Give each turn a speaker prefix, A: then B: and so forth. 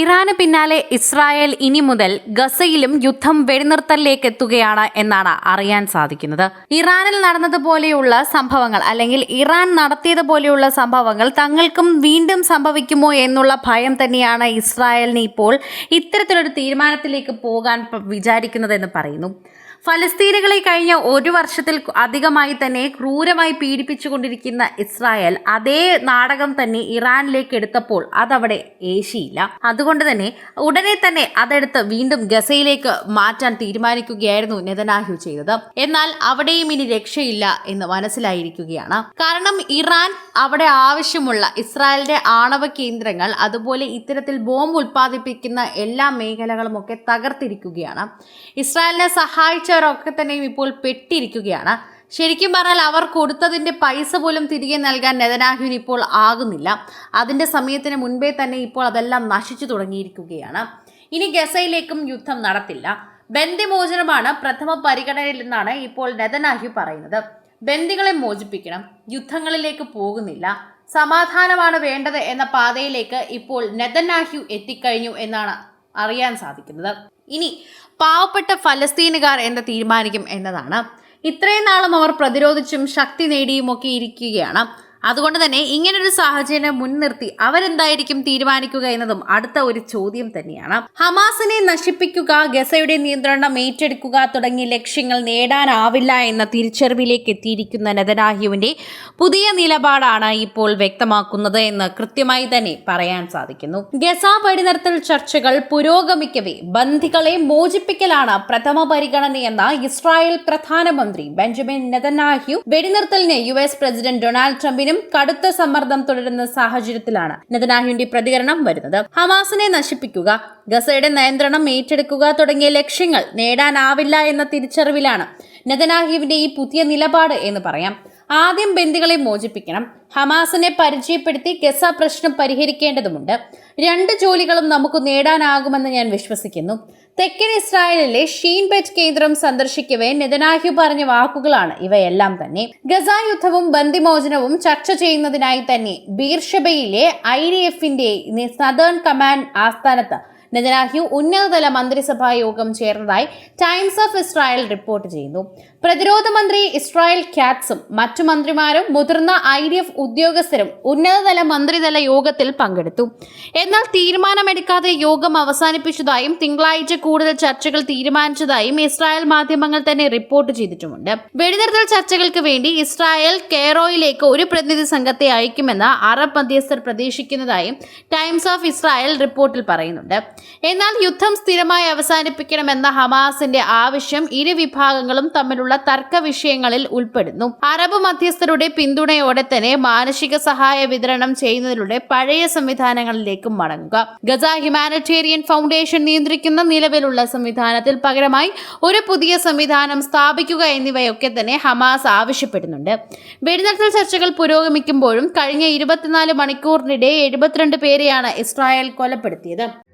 A: ഇറാന് പിന്നാലെ ഇസ്രായേൽ ഇനി മുതൽ ഗസയിലും യുദ്ധം വെടിനിർത്തലിലേക്ക് എത്തുകയാണ് എന്നാണ് അറിയാൻ സാധിക്കുന്നത്. ഇറാനിൽ നടന്നതുപോലെയുള്ള സംഭവങ്ങൾ അല്ലെങ്കിൽ ഇറാൻ നടത്തിയതുപോലെയുള്ള സംഭവങ്ങൾ തങ്ങൾക്കും വീണ്ടും സംഭവിക്കുമോ എന്നുള്ള ഭയം തന്നെയാണ് ഇസ്രായേലിന് ഇപ്പോൾ ഇത്തരത്തിലൊരു തീരുമാനത്തിലേക്ക് പോകാൻ വിചാരിക്കുന്നതെന്ന് പറയുന്നു. ഫലസ്തീനുകളെ കഴിഞ്ഞ ഒരു വർഷത്തിൽ അധികമായി തന്നെ ക്രൂരമായി പീഡിപ്പിച്ചുകൊണ്ടിരിക്കുന്ന ഇസ്രായേൽ അതേ നാടകം തന്നെ ഇറാനിലേക്ക് എടുത്തപ്പോൾ അതവിടെ ഏശിയില്ല. അതുകൊണ്ട് തന്നെ ഉടനെ തന്നെ അതെടുത്ത് വീണ്ടും ഗസയിലേക്ക് മാറ്റാൻ തീരുമാനിക്കുകയായിരുന്നു നെതനാഹു ചെയ്തത്. എന്നാൽ അവിടെയും ഇനി രക്ഷയില്ല എന്ന് മനസ്സിലായിരിക്കുകയാണ്. കാരണം ഇറാൻ അവിടെ ആവശ്യമുള്ള ഇസ്രായേലിന്റെ ആണവ കേന്ദ്രങ്ങൾ അതുപോലെ ഇത്തരത്തിൽ ബോംബ് ഉൽപ്പാദിപ്പിക്കുന്ന എല്ലാ മേഖലകളും ഒക്കെ തകർത്തിരിക്കുകയാണ്. ഇസ്രായേലിനെ സഹായിച്ചവരൊക്കെ തന്നെയും ഇപ്പോൾ പെട്ടിരിക്കുകയാണ്. ശരിക്കും പറഞ്ഞാൽ അവർ കൊടുത്തതിന്റെ പൈസ പോലും തിരികെ നൽകാൻ നെതനാഹുവിന് ഇപ്പോൾ ആകുന്നില്ല. അതിന്റെ സമയത്തിന് മുൻപേ തന്നെ ഇപ്പോൾ അതെല്ലാം നശിച്ചു തുടങ്ങിയിരിക്കുകയാണ്. ഇനി ഗസയിലേക്കും യുദ്ധം നടത്തില്ല. ബന്ദിമോചനമാണ് പ്രഥമ പരിഗണനയിലെന്നാണ് ഇപ്പോൾ നെതനാഹു പറയുന്നത്. ബന്ദികളെ മോചിപ്പിക്കണം. യുദ്ധങ്ങളിലേക്ക് പോകുന്നില്ല. സമാധാനമാണ് വേണ്ടത് എന്ന പാതയിലേക്ക് ഇപ്പോൾ നെതനാഹ്യു എത്തിക്കഴിഞ്ഞു എന്നാണ് അറിയാൻ സാധിക്കുന്നത്. ഇനി പാവപ്പെട്ട ഫലസ്തീനുകാർ എന്ത് തീരുമാനിക്കും എന്നതാണ്. ഇത്രയും നാളും അവർ പ്രതിരോധിച്ചും ശക്തി നേടിയുമൊക്കെ ഇരിക്കുകയാണ്. അതുകൊണ്ട് തന്നെ ഇങ്ങനൊരു സാഹചര്യം മുൻനിർത്തി അവരെന്തായിരിക്കും തീരുമാനിക്കുക എന്നതും അടുത്ത ഒരു ചോദ്യം തന്നെയാണ്. ഹമാസിനെ നശിപ്പിക്കുക ഗസയുടെ നിയന്ത്രണം ഏറ്റെടുക്കുക തുടങ്ങിയ ലക്ഷ്യങ്ങൾ നേടാനാവില്ല എന്ന തിരിച്ചറിവിലേക്ക് എത്തിയിരിക്കുന്ന നെതനാഹ്യുവിന്റെ പുതിയ നിലപാടാണ് ഇപ്പോൾ വ്യക്തമാക്കുന്നത് എന്ന് കൃത്യമായി തന്നെ പറയാൻ സാധിക്കുന്നു. ഗസ പടിനിർത്തൽ ചർച്ചകൾ പുരോഗമിക്കവേ ബന്ധികളെ മോചിപ്പിക്കലാണ് പ്രഥമ പരിഗണനയെന്ന ഇസ്രായേൽ പ്രധാനമന്ത്രി ബെഞ്ചമിൻ നെതനാഹ്യു വെടിനിർത്തലിനെ യു എസ് പ്രസിഡന്റ് ഡൊണാൾഡ് ട്രംപിനും കടുത്ത സമ്മർദ്ദം തുടരുന്ന സാഹചര്യത്തിലാണ് നെതനാഹുവിന്റെ പ്രതികരണം വരുന്നത്. ഹമാസിനെ നശിപ്പിക്കുക ഗസയുടെ നിയന്ത്രണം ഏറ്റെടുക്കുക തുടങ്ങിയ ലക്ഷ്യങ്ങൾ നേടാനാവില്ല എന്ന തിരിച്ചറിവിലാണ് നെതനാഹുവിന്റെ ഈ പുതിയ നിലപാട് എന്ന് പറയാം. ആദ്യം ബന്ദികളെ മോചിപ്പിക്കണം. ഹമാസിനെ പരിചയപ്പെടുത്തി ഗസ പ്രശ്നം പരിഹരിക്കേണ്ടതുണ്ട് രണ്ട് ജോലികളും നമുക്ക് നേടാനാകുമെന്ന് ഞാൻ വിശ്വസിക്കുന്നു. തെക്കൻ ഇസ്രായേലിലെ ഷീൻബെറ്റ് കേന്ദ്രം സന്ദർശിക്കവേ നെതനാഹ്യു പറഞ്ഞ വാക്കുകളാണ് ഇവയെല്ലാം തന്നെ. ഗസ യുദ്ധവും ബന്ദിമോചനവും ചർച്ച ചെയ്യുന്നതിനായി തന്നെ ബീർഷബയിലെ ഐ ഡി എഫിന്റെ സദേൺ കമാൻഡ് ആസ്ഥാനത്ത് നെതനാഹ്യു ഉന്നതതല മന്ത്രിസഭാ യോഗം ചേർന്നതായി ടൈംസ് ഓഫ് ഇസ്രായേൽ റിപ്പോർട്ട് ചെയ്യുന്നു. പ്രതിരോധ മന്ത്രി ഇസ്രായേൽ ക്യാറ്റ്സും മറ്റു മന്ത്രിമാരും മുതിർന്ന ഐ ഡി എഫ് ഉദ്യോഗസ്ഥരും ഉന്നതതല മന്ത്രിതല യോഗത്തിൽ പങ്കെടുത്തു. എന്നാൽ തീരുമാനമെടുക്കാതെ യോഗം അവസാനിപ്പിച്ചതായും തിങ്കളാഴ്ച കൂടുതൽ ചർച്ചകൾ തീരുമാനിച്ചതായും ഇസ്രായേൽ മാധ്യമങ്ങൾ തന്നെ റിപ്പോർട്ട് ചെയ്തിട്ടുമുണ്ട്. വെടിനിർത്തൽ ചർച്ചകൾക്ക് വേണ്ടി ഇസ്രായേൽ കെയറോയിലേക്ക് ഒരു പ്രതിനിധി സംഘത്തെ അയക്കുമെന്ന് അറബ് മധ്യസ്ഥർ പ്രതീക്ഷിക്കുന്നതായും ടൈംസ് ഓഫ് ഇസ്രായേൽ റിപ്പോർട്ടിൽ പറയുന്നുണ്ട്. എന്നാൽ യുദ്ധം സ്ഥിരമായി അവസാനിപ്പിക്കണമെന്ന ഹമാസിന്റെ ആവശ്യം ഇരു വിഭാഗങ്ങളും തമ്മിലുള്ള തർക്ക വിഷയങ്ങളിൽ ഉൾപ്പെടുന്നു. അറബ് മധ്യസ്ഥരുടെ പിന്തുണയോടെ തന്നെ മാനസിക സഹായ വിതരണം ചെയ്യുന്നതിലൂടെ പഴയ സംവിധാനങ്ങളിലേക്ക് മടങ്ങുക. ഗസ ഹ്യൂമാനിറ്റേറിയൻ ഫൗണ്ടേഷൻ നിയന്ത്രിക്കുന്ന നിലവിലുള്ള സംവിധാനത്തിൽ പകരമായി ഒരു പുതിയ സംവിധാനം സ്ഥാപിക്കുക എന്നിവയൊക്കെ തന്നെ ഹമാസ് ആവശ്യപ്പെടുന്നുണ്ട്. വെടിനിർത്തൽ ചർച്ചകൾ പുരോഗമിക്കുമ്പോഴും കഴിഞ്ഞ ഇരുപത്തിനാല് മണിക്കൂറിനിടെ എഴുപത്തിരണ്ട് പേരെയാണ് ഇസ്രായേൽ കൊലപ്പെടുത്തിയത്.